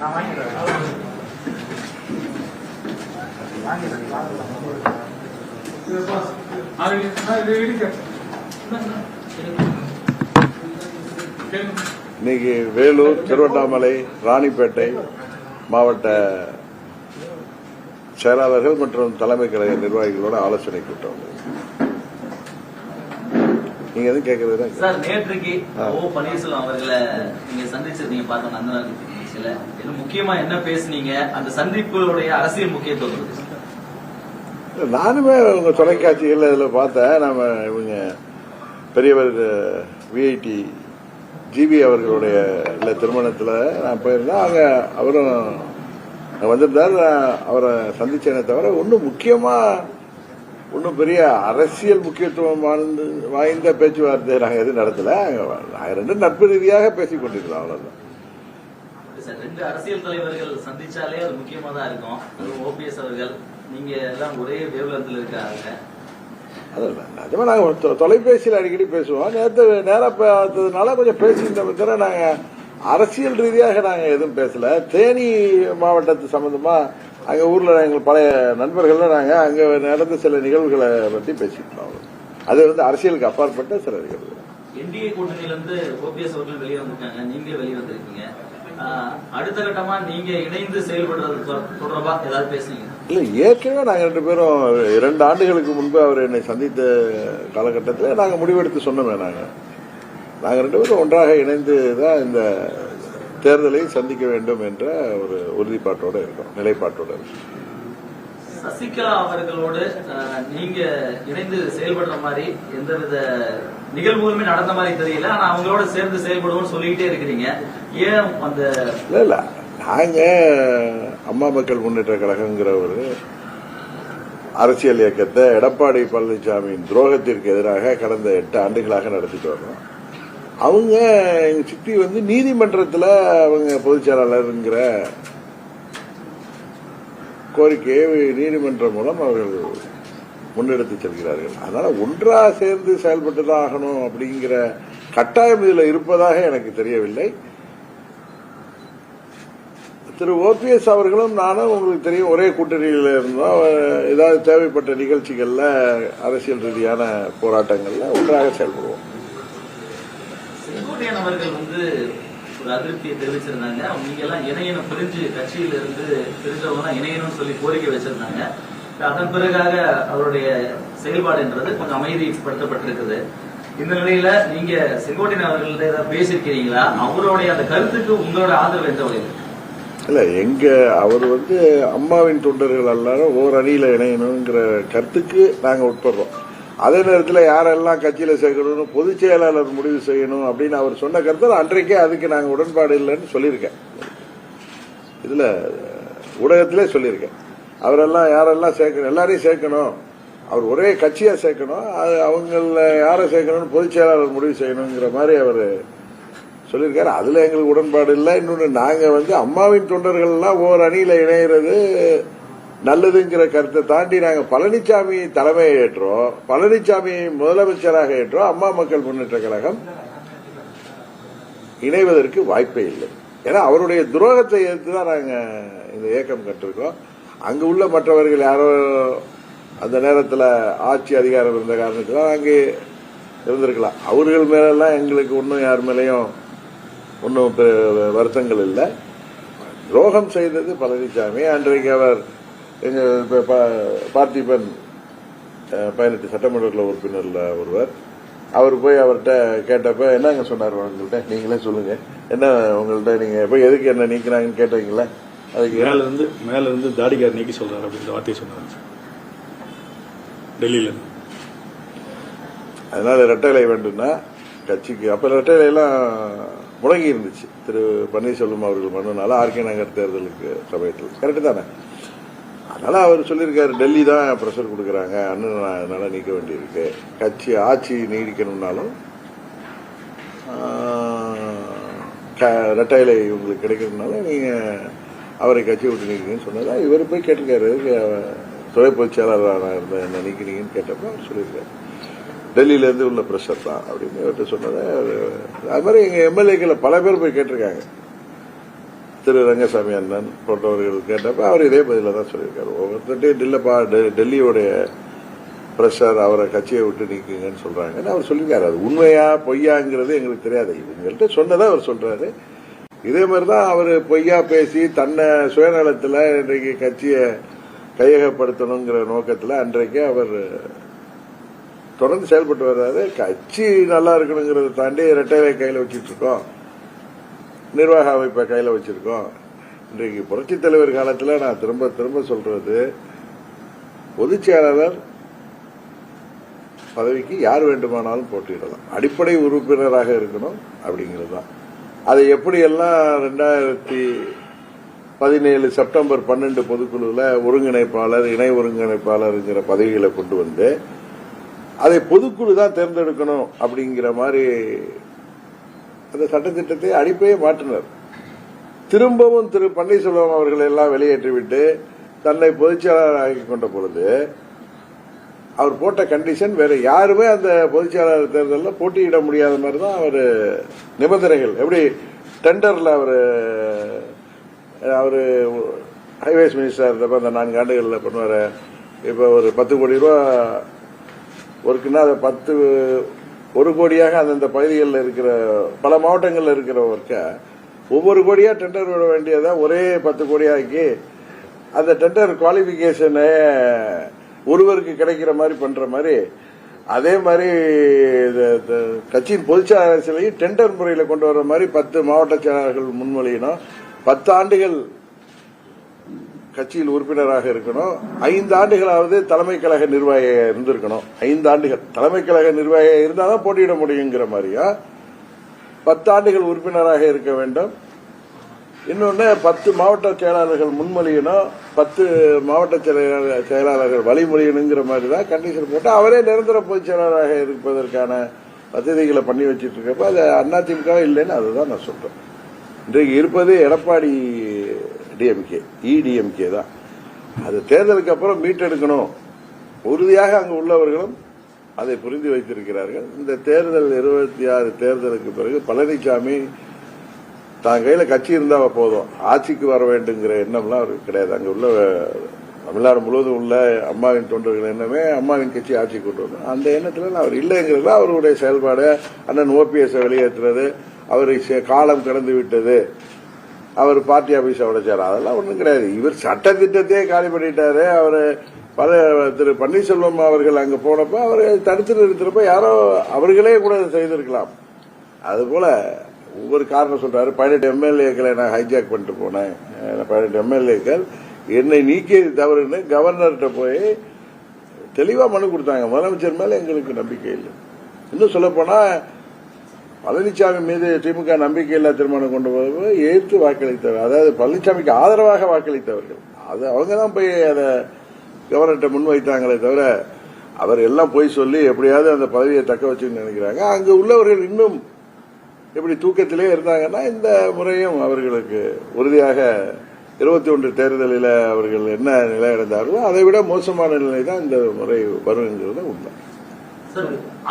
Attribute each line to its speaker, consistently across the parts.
Speaker 1: நான் வாங்கிடுறேன். வாங்கிடுறேன். வாங்கிடுறேன்
Speaker 2: இன்னைக்கு வேலூர் திருவண்ணாமலை ராணிப்பேட்டை மாவட்ட செயலாளர்கள் மற்றும் தலைமை கழக நிர்வாகிகளோட ஆலோசனை கூட்டம். நீங்க எதுவும் கேட்கறது
Speaker 3: சார் நேற்றுக்கு. ஓ பன்னீர்செல்வம் அவர்களை நீங்க சந்திச்சிருந்தீங்க பார்த்தோம் நந்தனா நிகழ்ச்சியில என்ன முக்கியமா என்ன பேசுனீங்க? அந்த சந்திப்புடைய அரசியல் முக்கியத்துவம்
Speaker 2: நானுமே உங்க தொலைக்காட்சிகள் இதில் பார்த்தேன். நம்ம இவங்க பெரியவர் விஐடி ஜிபி அவர்களுடைய திருமணத்துல திருமணத்தில் நான் போயிருந்தேன். அவங்க அவரும் வந்திருந்தார். அவரை சந்திச்சேனே தவிர ஒன்றும் முக்கியமாக ஒன்றும் பெரிய அரசியல் முக்கியத்துவம் வாய்ந்த வாய்ந்த பேச்சுவார்த்தை நாங்கள் எதுவும் நடத்தல. நாங்கள் ரெண்டும் நட்பு ரீதியாக பேசிக் கொண்டிருக்கிறோம் அவ்வளோதான்
Speaker 3: சார். ரெண்டு அரசியல் தலைவர்கள் சந்திச்சாலே அது முக்கியமா தான் இருக்கும். அதுவும் ஓபிஎஸ் அவர்கள். நீங்க எல்லாம் ஒரே வேவ்லத்தில் இருக்காங்க.
Speaker 2: நிஜமா நாங்கள் தொலைபேசியில் அடிக்கடி பேசுவோம். நேற்று நேராக பார்த்ததுனால கொஞ்சம் பேசியிருந்த தவிர நாங்கள் அரசியல் ரீதியாக நாங்கள் எதுவும் பேசல. தேனி மாவட்டத்து சம்பந்தமாக அங்கே ஊரில் எங்கள் பழைய நண்பர்கள்லாம் நாங்கள் அங்கே நடந்த சில நிகழ்வுகளை பற்றி பேசியிருந்தோம் அது வந்து அரசியலுக்கு அப்பாற்பட்ட சில நிகழ்வுகள்.
Speaker 3: என்டிஏ கூட்டணியில இருந்து ஓபிஎஸ் அவர்கள் வெளியே வந்திருக்காங்க. நீங்களே வெளியே வந்திருக்கீங்க. ஆஹ், அடுத்த கட்டமா நீங்க இணைந்து செயல்படுறது தொடர்பா ஏதாவது பேசுனீங்க?
Speaker 2: இல்லை ஏற்கனவே நாங்கள் ரெண்டு பேரும் இரண்டு ஆண்டுகளுக்கு முன்பு அவர் என்னை சந்தித்த காலகட்டத்தில் நாங்கள் முடிவெடுத்து சொன்னோமே நாங்கள் நாங்கள் ரெண்டு பேரும் ஒன்றாக இணைந்து தான் இந்த தேர்தலை சந்திக்க வேண்டும் என்ற ஒரு உறுதிப்பாட்டோடு இருக்கோம் நிலைப்பாட்டோடு இருக்கோம்.
Speaker 3: சசிகலா அவர்களோடு நீங்க இணைந்து செயல்படுற மாதிரி எந்தவித நிகழ்வுகளுமே நடந்த மாதிரி தெரியல. ஆனா அவங்களோட சேர்ந்து செயல்படுவோம்னு சொல்லிக்கிட்டே இருக்கிறீங்க. ஏன் அந்த
Speaker 2: இல்ல இல்லை. அம்மா மக்கள் முன்னேற்ற கழகங்கிற ஒரு அரசியல் இயக்கத்தை எடப்பாடி பழனிசாமியின் துரோகத்திற்கு எதிராக கடந்த எட்டு ஆண்டுகளாக நடத்திட்டு வர்றோம். அவங்க எங்க சித்தி வந்து நீதிமன்றத்தில் அவங்க பொதுச் செயலாளருங்கிற கோரிக்கையை நீதிமன்றம் மூலம் அவர்கள் முன்னெடுத்து செல்கிறார்கள். அதனால ஒன்றா சேர்ந்து செயல்பட்டு தான் ஆகணும் அப்படிங்கிற கட்டாயம் இதில் இருப்பதாக எனக்கு தெரியவில்லை. திரு ஓபிஎஸ் அவர்களும் நானும் உங்களுக்கு தெரியும் ஒரே கூட்டணியில் இருந்தோம். ஏதாவது தேவைப்பட்ட நிகழ்ச்சிகளில் அரசியல் ரீதியான போராட்டங்களில் ஒன்றாக செயல்படுவோம்.
Speaker 3: செங்கோட்டையன் அவர்கள் வந்து ஒரு அதிருப்தியை தெரிவிச்சிருந்தாங்க. அவங்க எல்லாம் இணையணும். பிரிஞ்சு கட்சியில இருந்து பிரிஞ்சவங்க இணையணும்னு சொல்லி கோரிக்கை வச்சிருந்தாங்க. அதன் பிறகாக அவருடைய செயல்பாடுன்றது கொஞ்சம் அமைதிப்படுத்தப்பட்டிருக்குது. இந்த நிலையில நீங்க செங்கோட்டையன் அவர்கள்ட்ட ஏதாவது பேசியிருக்கிறீங்களா? அவருடைய அந்த கருத்துக்கு உங்களோட ஆதரவு எந்த வகையில்?
Speaker 2: இல்ல எங்க அவர் வந்து அம்மாவின் தொண்டர்கள் எல்லாரும் ஓர் அணியில இணையணுங்கிற கருத்துக்கு நாங்க உட்படுறோம். அதே நேரத்தில் யாரெல்லாம் கட்சியில் சேர்க்கணும்னு பொதுச் செயலாளர் முடிவு செய்யணும் அப்படின்னு அவர் சொன்ன கருத்து அன்றைக்கே அதுக்கு நாங்கள் உடன்பாடு இல்லைன்னு சொல்லியிருக்கேன். இதில் ஊடகத்திலே சொல்லியிருக்கேன். அவரெல்லாம் யாரெல்லாம் சேர்க்கணும் எல்லாரையும் சேர்க்கணும். அவர் ஒரே கட்சியாக சேர்க்கணும். அது அவங்கள யாரை சேர்க்கணும்னு பொதுச் செயலாளர் முடிவு செய்யணுங்கிற மாதிரி அவர் சொல்லியிருக்காரு. அதில் எங்களுக்கு உடன்பாடு இல்லை. இன்னொன்று நாங்கள் வந்து அம்மாவின் தொண்டர்கள்லாம் ஓர் அணியில் இணையிறது நல்லதுங்கிற கருத்தை தாண்டி நாங்க பழனிசாமி தலைமையை ஏற்றோம். பழனிசாமி முதலமைச்சராக ஏற்றோம். அம்மா மக்கள் முன்னேற்ற கழகம் இணைவதற்கு வாய்ப்பே இல்லை. ஏன்னா அவருடைய துரோகத்தை எதிர்த்து தான் நாங்க இந்த இயக்கம் கட்டிருக்கோம். அங்கு உள்ள மற்றவர்கள் யாரோ அந்த நேரத்தில் ஆட்சி அதிகாரம் இருந்த காரணத்தினால் அங்கே இருந்திருக்கலாம். அவர்கள் மேலெல்லாம் எங்களுக்கு ஒன்றும் யார் மேலேயும் ஒன்றும் வருத்தங்கள் இல்லை. துரோகம் செய்தது பழனிசாமி அன்றைக்கு அவர் எங்க ப- ப- பார்த்திபன் பதினெட்டு சட்டமன்ற உறுப்பினர்ல ஒருவர். அவர் போய் அவர்கிட்ட கேட்டப்ப என்னங்க சொன்னார் உங்கள்கிட்ட நீங்களே சொல்லுங்க. என்ன உங்கள்கிட்ட நீங்க போய் எதுக்கு என்ன நீக்கிறாங்கன்னு கேட்டீங்களா? அதுக்கு
Speaker 4: மேல இருந்து மேல இருந்து தாடிக்கார் நீக்கி சொல்றாரு அப்படின்ற வார்த்தையை சொன்னாங்க டெல்லியில.
Speaker 2: அதனால ரெட்டலை வேண்டும்னா கட்சிக்கு அப்ப ரெட்டலை எல்லாம் முடங்கி இருந்துச்சு திரு பன்னீர்செல்வம் அவர்கள் மனுனால ஆர்கே நகர் தேர்தலுக்கு சமயத்தில். கரெக்டு தானே? ஆனால் அவர் சொல்லியிருக்காரு டெல்லி தான் ப்ரெஷர் கொடுக்குறாங்க. அண்ணன் அதனால் அதனால நீக்க வேண்டியிருக்கு. கட்சி ஆட்சி நீடிக்கணும்னாலும் ஆஹ், க- ரெட்டைலை உங்களுக்கு கிடைக்கணும்னால நீங்க அவரை கட்சி விட்டு நீக்கிறீங்கன்னு சொன்னதா இவர் போய் கேட்டிருக்காரு. எதுக்கு அவ- துணை பொதுச் செயலாளராக இருந்த என்ன நீக்கிறீங்கன்னு கேட்டப்ப அவர் சொல்லியிருக்காரு. டெல்லியில இருந்து உள்ள பிரஷர் தான் அப்படின்னு இவர்கிட்ட சொன்னதை அது மாதிரி எங்க எம்எல்ஏக்களை பல பேர் போய் கேட்டிருக்காங்க. திரு ரங்கசாமி அண்ணன் போன்றவர்கள் கேட்டப்ப அவர் இதே பதில தான் சொல்லியிருக்காரு. ஒவ்வொருத்தையும் இல்லப்பா டெ- டெல்லியோடைய பிரஷர் அவரை கட்சியை விட்டு நீக்குங்கன்னு சொல்றாங்கன்னு அவர் சொல்லியிருக்காரு அது உண்மையா பொய்யாங்கிறது எங்களுக்கு தெரியாது. இவங்கள்ட்ட சொன்னதை அவர் சொல்றாரு. இதே மாதிரி தான் அவர் பொய்யா பேசி தன்னை சுயநலத்தில் இன்றைக்கு கட்சியை கையகப்படுத்தணுங்கிற நோக்கத்தில் அன்றைக்கு அவர் தொடர்ந்து செயல்பட்டு வர்றாரு. கட்சி நல்லா இருக்கணுங்கிறத தாண்டி இரட்டைலை கையில் வச்சிட்டு இருக்கோம். நிர்வாக அமைப்பை கையில் வச்சிருக்கோம். இன்றைக்கு புரட்சித் தலைவர் காலத்தில் நான் திரும்ப திரும்ப சொல்றது பொதுச் செயலாளர் பதவிக்கு யார் வேண்டுமானாலும் போட்டியிடலாம். அடிப்படை உறுப்பினராக இருக்கணும் அப்படிங்கிறது தான் அதை எப்படியெல்லாம் ரெண்டாயிரத்தி பதினேழு செப்டம்பர் பன்னெண்டு பொதுக்குழுவில் ஒருங்கிணைப்பாளர் இணை ஒருங்கிணைப்பாளருங்கிற பதவிகளை கொண்டு வந்து அதை பொதுக்குழு தான் தேர்ந்தெடுக்கணும் அப்படிங்கிற மாதிரி அந்த சட்டத்திட்டத்தை அடிப்பையே மாற்றினர். திரும்பவும் திரு பன்னீர்செல்வம் அவர்களை எல்லாம் வெளியேற்றிவிட்டு தன்னை பொதுச்செயலாளர் ஆக்கி கொண்ட பொழுது அவர் போட்ட கண்டிஷன் வேற யாருமே அந்த பொதுச்செயலாளர் தேர்தலில் போட்டியிட முடியாத மாதிரி தான் அவர் நிபந்தனைகள். எப்படி டெண்டர்ல அவர் அவர் ஹைவேஸ் மினிஸ்டர் இருந்தப்ப அந்த நான்கு ஆண்டுகளில் பண்ணுவார். இப்போ ஒரு பத்து கோடி ரூபா ஒர்க்குன்னா அதை பத்து ஒரு கோடியாக அந்தந்த பகுதிகளில் இருக்கிற பல மாவட்டங்களில் இருக்கிற ஒர்க்கை ஒவ்வொரு கோடியா டெண்டர் விட வேண்டியதை ஒரே பத்து கோடியாக்கி அந்த டெண்டர் குவாலிபிகேஷனை ஒருவருக்கு கிடைக்கிற மாதிரி பண்ற மாதிரி அதே மாதிரி கட்சியின் பொதுச்செயலாளர் அரசியலையும் டெண்டர் முறையில் கொண்டு வர மாதிரி பத்து மாவட்ட செயலாளர்கள் முன்மொழியினோம் பத்து ஆண்டுகள் கட்சியில் உறுப்பினராக இருக்கணும். ஐந்து ஆண்டுகளாவது தலைமை கழக நிர்வாகியாக இருந்திருக்கணும். ஐந்து ஆண்டுகள் தலைமை கழக நிர்வாகியாக இருந்தாதான் போட்டியிட முடியுங்கிற மாதிரியா? பத்து ஆண்டுகள் உறுப்பினராக இருக்க வேண்டும். இன்னொன்று பத்து மாவட்ட செயலாளர்கள் முன்மொழியணும். பத்து மாவட்ட செயலாளர் செயலாளர்கள் வழிமொழியணுங்கிற மாதிரி தான் கண்டிஷன் போட்டு அவரே நிரந்தர பொதுச் செயலாளராக இருப்பதற்கான வசதிகளை பண்ணி வச்சிட்டு இருக்கப்ப அது அதிமுக இல்லைன்னு அதுதான் நான் சொல்றேன். இன்றைக்கு இருப்பது எடப்பாடி டிஎம்கே இடிஎம்கே தான். அது தேர்தலுக்கு அப்புறம் மீட்டெடுக்கணும். உறுதியாக அங்கு உள்ளவர்களும் அதை புரிந்து வைத்திருக்கிறார்கள். இந்த தேர்தல் இருபத்தி ஆறு தேர்தலுக்கு பிறகு பழனிசாமி தான் கையில் கட்சி இருந்தால் போதும். ஆட்சிக்கு வர வேண்டுங்கிற எண்ணம்லாம் அவருக்கு கிடையாது. அங்கே உள்ள தமிழ்நாடு முழுவதும் உள்ள அம்மாவின் தொண்டர்கள் எண்ணமே அம்மாவின் கட்சி ஆட்சி கொண்டு வந்தோம் அந்த எண்ணத்தில் அவர் இல்லைங்கிறது அவருடைய செயல்பாடு அண்ணன் ஓபிஎஸ் வெளியேற்றுறது அவரை காலம் கடந்து விட்டது. அவர் பார்ட்டி ஆபீஸ் உடைச்சார் அதெல்லாம் ஒன்றும் கிடையாது. இவர் சட்ட திட்டத்தையே காலி பண்ணிட்டாரு. அவர் பல திரு பன்னீர்செல்வம் அவர்கள் அங்க போனப்ப அவர் தடுத்து நிறுத்துறப்ப யாரோ அவர்களே கூட செய்திருக்கலாம். அதுபோல ஒவ்வொரு காரணம் சொல்றாரு. பதினெட்டு எம்எல்ஏக்களை நான் ஹைஜாக் பண்ணிட்டு போனேன். பதினெட்டு எம்எல்ஏக்கள் என்னை நீக்கியது தவறுன்னு கவர்னர்கிட்ட போய் தெளிவா மனு கொடுத்தாங்க. முதலமைச்சர் மேல எங்களுக்கு நம்பிக்கை இல்லை. இன்னும் சொல்ல போனா பழனிசாமி மீது திமுக நம்பிக்கையில்லா தீர்மானம் கொண்டு போது எதிர்த்து வாக்களித்தவர். அதாவது பழனிசாமிக்கு ஆதரவாக வாக்களித்தவர்கள். அது அவங்க தான் போய் அதை கவர்னர்கிட்ட முன்வைத்தாங்களே தவிர அவர் எல்லாம் போய் சொல்லி எப்படியாவது அந்த பதவியை தக்க வச்சுன்னு நினைக்கிறாங்க. அங்கு உள்ளவர்கள் இன்னும் இப்படி தூக்கத்திலே இருந்தாங்கன்னா இந்த முறையும் அவர்களுக்கு உறுதியாக இருபத்தி ஒன்று தேர்தலில் அவர்கள் என்ன நிலை அடைந்தார்களோ அதை விட மோசமான நிலை தான் இந்த முறை வருங்கிறது உண்மை.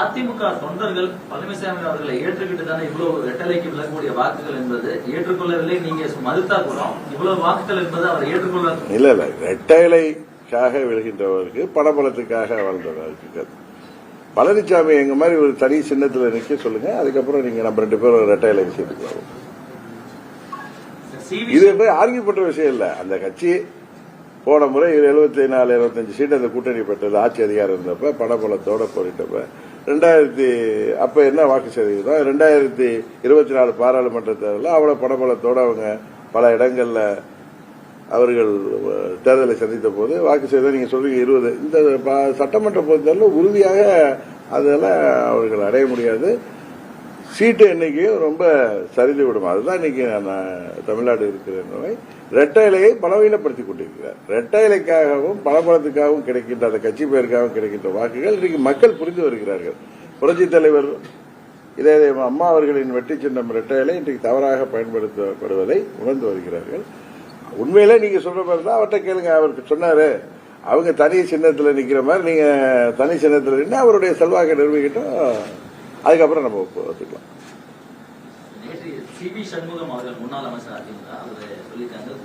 Speaker 3: அதிமுக தொண்டர்கள் பழனிசாமி அவர்களை ஏற்றுக்கிட்டு தானே இவ்வளவு ரெட்டலைக்கு விளக்கக்கூடிய வாக்குகள் என்பது ஏற்றுக்கொள்ளவில்லை. நீங்க மறுத்தா கூட இவ்வளவு வாக்குகள் என்பது அவர் ஏற்றுக்கொள்ள
Speaker 2: இல்ல இல்ல. ரெட்டைலைக்காக விழுகின்றவருக்கு பணபலத்துக்காக வாழ்ந்தவருக்கு பழனிசாமி எங்க மாதிரி ஒரு தனி சின்னத்துல நிக்க சொல்லுங்க. அதுக்கப்புறம் நீங்க நம்ம ரெண்டு பேரும் ரெட்டைலை விஷயத்துக்கு வரும் இது ஆர்கியூ பண்ற விஷயம் இல்ல. அந்த கட்சி போன முறை எழுபத்தி நாலு எழுபத்தஞ்சு சீட் அந்த கூட்டணி பெற்றது ஆட்சி அதிகாரம் இருந்தப்ப பணபலத்தோட போரிட்டப்ப ரெண்டாயிரத்தி அப்ப என்ன வாக்கு சதவீதம் ரெண்டாயிரத்தி இருபத்தி நாலு பாராளுமன்ற தேர்தலில் அவ்வளவு பணபலத்தோட அவங்க பல இடங்கள்ல அவர்கள் தேர்தலை சந்தித்த போது வாக்கு செய்த நீங்க சொல்றீங்க இருபது. இந்த ப- சட்டமன்ற பொறுத்தவரை உறுதியாக அதெல்லாம் அவர்கள் அடைய முடியாது. சீட்டு எண்ணிக்கையும் ரொம்ப சரிந்து விடும். அதுதான் இன்னைக்கு நான் தமிழ்நாடு இருக்கிற நோய் ரெட்டை இலையை பலவீனப்படுத்தி கொண்டிருக்கிறார். ரெட்டை இலைக்காகவும் பலபலத்துக்காகவும் கிடைக்கின்ற அந்த கட்சி பெயருக்காகவும் கிடைக்கின்ற வாக்குகள் இன்றைக்கு மக்கள் புரிந்து வருகிறார்கள். புரட்சி தலைவர் இதே அம்மா அவர்களின் வெற்றி சின்னம் ரெட்டை இலை இன்றைக்கு தவறாக பயன்படுத்தப்படுவதை உணர்ந்து வருகிறார்கள். உண்மையிலே நீங்க சொல்ற மாதிரி தான் அவர்கிட்ட கேளுங்க அவருக்கு சொன்னாரு. அவங்க தனி சின்னத்தில் நிக்கிற மாதிரி நீங்க தனி சின்னத்தில் நின்று அவருடைய செல்வாக்கை நிரூபிக்கட்டும். அதுக்கப்புறம் நம்ம ஒத்துக்கலாம்.
Speaker 3: சிபி சண்முகம் அவர்கள் முன்னாள் அமைச்சர் அதிமுக அவர்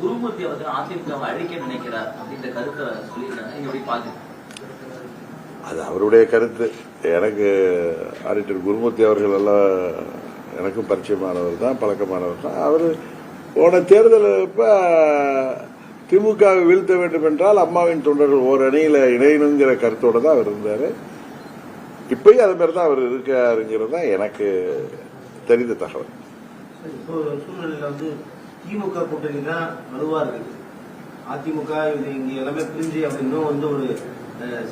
Speaker 3: குருமூர்த்தி அவர்கள் அதிமுகவை அழிக்க நினைக்கிறார் அப்படின்ற கருத்தை சொல்லியிருக்காங்க. நீங்க எப்படி பாக்குறீங்க
Speaker 2: அது அவருடைய கருத்து. எனக்கு ஆடிட்டர் குருமூர்த்தி அவர்கள் எல்லாம் எனக்கும் பரிச்சயமானவர் தான் பழக்கமானவர் தான். அவர் போன தேர்தல் இப்ப திமுகவை வீழ்த்த வேண்டும் என்றால் அம்மாவின் தொண்டர்கள் ஓர் அணியில இணையணுங்கிற கருத்தோட தான் அவர் இருந்தாரு. இப்பயும் அது மாதிரி தான் அவர் இருக்காருங்கிறது தான் எனக்கு தெரிந்த தகவல்.
Speaker 1: இப்போ சூழ்நிலையில வந்து திமுக கூட்டணி தான் வலுவா இருக்குது. அதிமுக இது இங்க எல்லாமே பிரிஞ்சு அப்படி இன்னும் வந்து ஒரு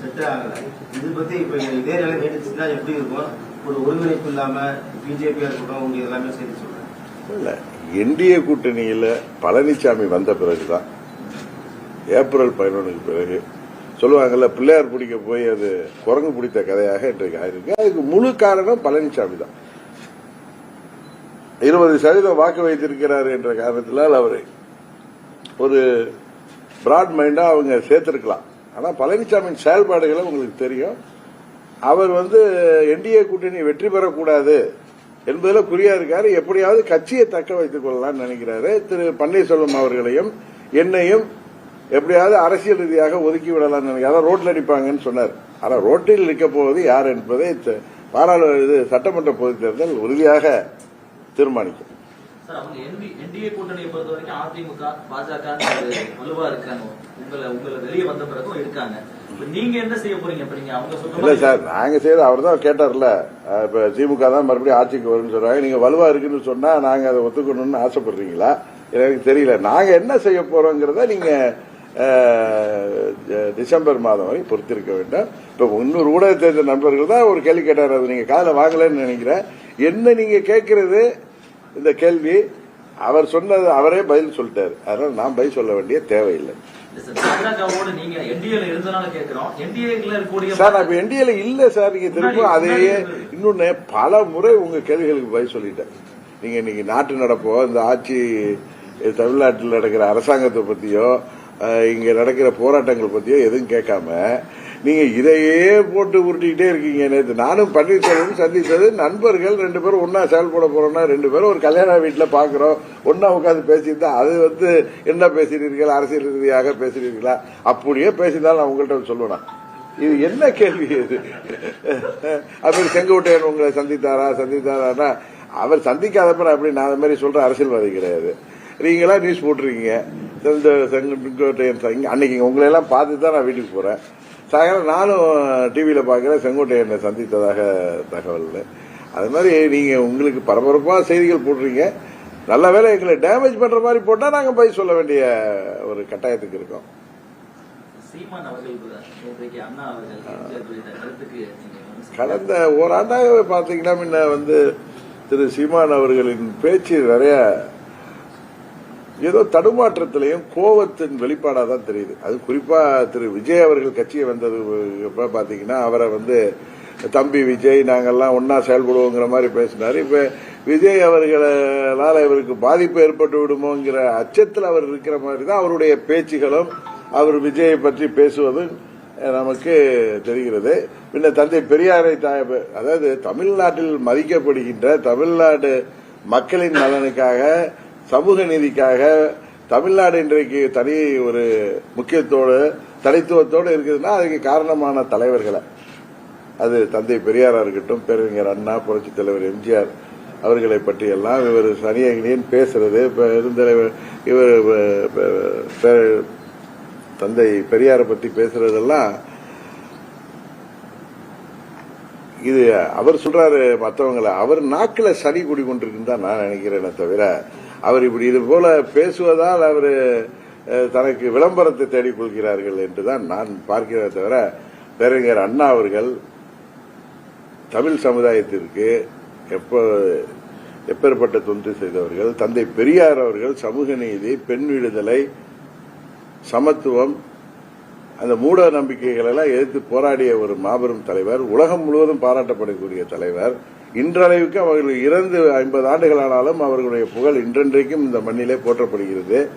Speaker 1: செட்டே ஆகல. இது பத்தி இப்ப இதே நிலை நீடிச்சுன்னா எப்படி இருக்கும்? ஒரு ஒருங்கிணைப்பு இல்லாம பிஜேபியா இருக்கட்டும் உங்க எல்லாமே சேர்த்து சொல்றேன்.
Speaker 2: இல்ல என்டிஏ கூட்டணியில பழனிசாமி வந்த பிறகுதான். ஏப்ரல் பதினொன்றுக்கு பிறகு. சொல்லுவாங்கல்ல பிள்ளையார் பிடிக்க போய் அது குரங்கு பிடித்த கதையாக இன்றைக்கு ஆயிருக்கு. அதுக்கு முழு காரணம் பழனிசாமி தான் இருபது சதவீதம் வாக்கு வைத்திருக்கிறார் என்ற காரணத்தினால் அவரை ஒரு பிராட் மைண்டா அவங்க சேர்த்திருக்கலாம். ஆனா பழனிசாமியின் செயல்பாடுகளை உங்களுக்கு தெரியும். அவர் வந்து என்டிஏ கூட்டணி வெற்றி பெறக்கூடாது என்பதில் குறியா இருக்காரு. எப்படியாவது கட்சியை தக்க வைத்துக் கொள்ளலாம்னு நினைக்கிறாரு. திரு பன்னீர்செல்வம் அவர்களையும் என்னையும் எப்படியாவது அரசியல் ரீதியாக ஒதுக்கி விடலாம்னு நினைக்கிறார். அதான் அடிப்பாங்கன்னு சொன்னார். ஆனால் ரோட்டில் நிற்க போவது யார் என்பதை பாராளுமன்ற இது சட்டமன்ற பொதுத் தேர்தல் உறுதியாக தீர்மானிக்கும். இல்ல சார் நாங்க செய்யறது அவர் தான் கேட்டார்ல. இப்ப திமுக தான் மறுபடியும் ஆட்சிக்கு வரும்னு சொல்றாங்க. நீங்க வலுவா இருக்குன்னு சொன்னா நாங்க அதை ஒத்துக்கணும்னு ஆசைப்படுறீங்களா? எனக்கு தெரியல. நாங்க என்ன செய்ய போறோங்கிறத நீங்க டிசம்பர் மாதம் வரை பொறுத்திருக்க வேண்டும். இப்ப இன்னொரு ஊடகத்தை சேர்ந்த நண்பர்கள் தான் ஒரு கேள்வி கேட்டார். அது நீங்க காதுல வாங்கலன்னு நினைக்கிறேன். என்ன நீங்க கேட்கறது இந்த கேள்வி அவர் சொன்னது அவரே பதில் சொல்லிட்டாரு. அதனால நான் பதில் சொல்ல வேண்டிய தேவையில்லை.
Speaker 3: இல்ல சார்
Speaker 2: நான் என்டிஏல இல்ல சார். நீங்க திரும்ப அதையே இன்னொன்னு பல முறை உங்க கேள்விகளுக்கு பதில் சொல்லிட்டேன். நீங்க இன்னைக்கு நாட்டு நடப்போ இந்த ஆட்சி தமிழ்நாட்டில் நடக்கிற அரசாங்கத்தை பத்தியோ இங்க நடக்கிற போராட்டங்கள் பத்தியோ எதுவும் கேட்காம நீங்க இதையே போட்டு உருட்டிக்கிட்டே இருக்கீங்க நேற்று நானும் பன்னீர்செல்வம் சந்தித்தது நண்பர்கள் ரெண்டு பேரும் ஒன்னா செயல்பட போறோம்னா ரெண்டு பேரும் ஒரு கல்யாண வீட்டில் பாக்குறோம். ஒன்னா உட்காந்து பேசியிருந்தா அது வந்து என்ன பேசுறீர்கள் அரசியல் ரீதியாக பேசுறீர்களா அப்படியே பேசியிருந்தாலும் நான் உங்கள்கிட்ட சொல்லுவேன்? இது என்ன கேள்வி இது? அப்படி செங்கோட்டையன் உங்களை சந்தித்தாரா? சந்தித்தாரானா அவர் சந்திக்காதப்ப அப்படி நான் அந்த மாதிரி சொல்ற அரசியல்வாதி கிடையாது. நீங்களா நியூஸ் போட்டிருக்கீங்க. செங்கோட்டையன் அன்னைக்கு உங்களை எல்லாம் பார்த்து தான் நான் வீட்டுக்கு போறேன். சாயங்காலம் நானும் டிவியில பாக்குறேன் செங்கோட்டையனை சந்தித்ததாக தகவல் அது மாதிரி நீங்க உங்களுக்கு பரபரப்பா செய்திகள் போடுறீங்க நல்ல வேளை எங்களை டேமேஜ் பண்ற மாதிரி போட்டா நாங்க போய் சொல்ல வேண்டிய ஒரு கட்டாயத்துக்கு இருக்கோம். கடந்த ஓராண்டாகவே பாத்தீங்கன்னா முன்ன வந்து திரு சீமான் அவர்களின் பேச்சு நிறைய ஏதோ தடுமாற்றத்திலையும் கோபத்தின் வெளிப்பாடா தான் தெரியுது. அது குறிப்பா திரு விஜய் அவர்கள் கட்சியை வந்தது இப்ப பாத்தீங்கன்னா அவரை வந்து தம்பி விஜய் நாங்கெல்லாம் ஒன்னா செயல்படுவோங்கிற மாதிரி பேசினார். இப்ப விஜய் அவர்களால் இவருக்கு பாதிப்பு ஏற்பட்டு விடுமோங்கிற அச்சத்தில் அவர் இருக்கிற மாதிரி தான் அவருடைய பேச்சுகளும் அவர் விஜயை பற்றி பேசுவதும் நமக்கு தெரிகிறது. பின்ன தந்தை பெரியாரை அதாவது தமிழ்நாட்டில் மதிக்கப்படுகின்ற தமிழ்நாடு மக்களின் நலனுக்காக சமூக நீதிக்காக தமிழ்நாடு இன்றைக்கு தனி ஒரு முக்கியத்தோடு தனித்துவத்தோடு இருக்குதுன்னா அதுக்கு காரணமான தலைவர்களை. அது தந்தை பெரியாரா இருக்கட்டும் பேரறிஞர் அண்ணா புரட்சித் தலைவர் எம்ஜிஆர் அவர்களை பற்றி எல்லாம் இவர் சனியகினியன் பேசுறது. பெருந்தலைவர் இவர் தந்தை பெரியாரை பற்றி பேசுறதெல்லாம் இது அவர் சொல்றாரு மற்றவங்களை அவர் நாக்கில் சனி குடி கொண்டிருக்குன்னு தான் நான் நினைக்கிறேனே தவிர அவர் இப்படி இது போல பேசுவதால் அவர் தனக்கு விளம்பரத்தை தேடிக் கொள்கிறார்கள் என்றுதான் நான் பார்க்கிறத தவிர பேரறிஞர் அண்ணா அவர்கள் தமிழ் சமுதாயத்திற்கு எப்போ எப்பேற்பட்ட தொண்டு செய்தவர்கள் தந்தை பெரியார் அவர்கள் சமூக நீதி பெண் விடுதலை சமத்துவம் அந்த மூட நம்பிக்கைகள் எல்லாம் எதிர்த்து போராடிய ஒரு மாபெரும் தலைவர் உலகம் முழுவதும் பாராட்டப்படக்கூடிய தலைவர் இன்றளவுக்கு அவர்கள் இறந்து ஐம்பது ஆண்டுகளானாலும் அவர்களுடைய புகழ் இன்றென்றைக்கும் இந்த மண்ணிலே போற்றப்படுகிறது.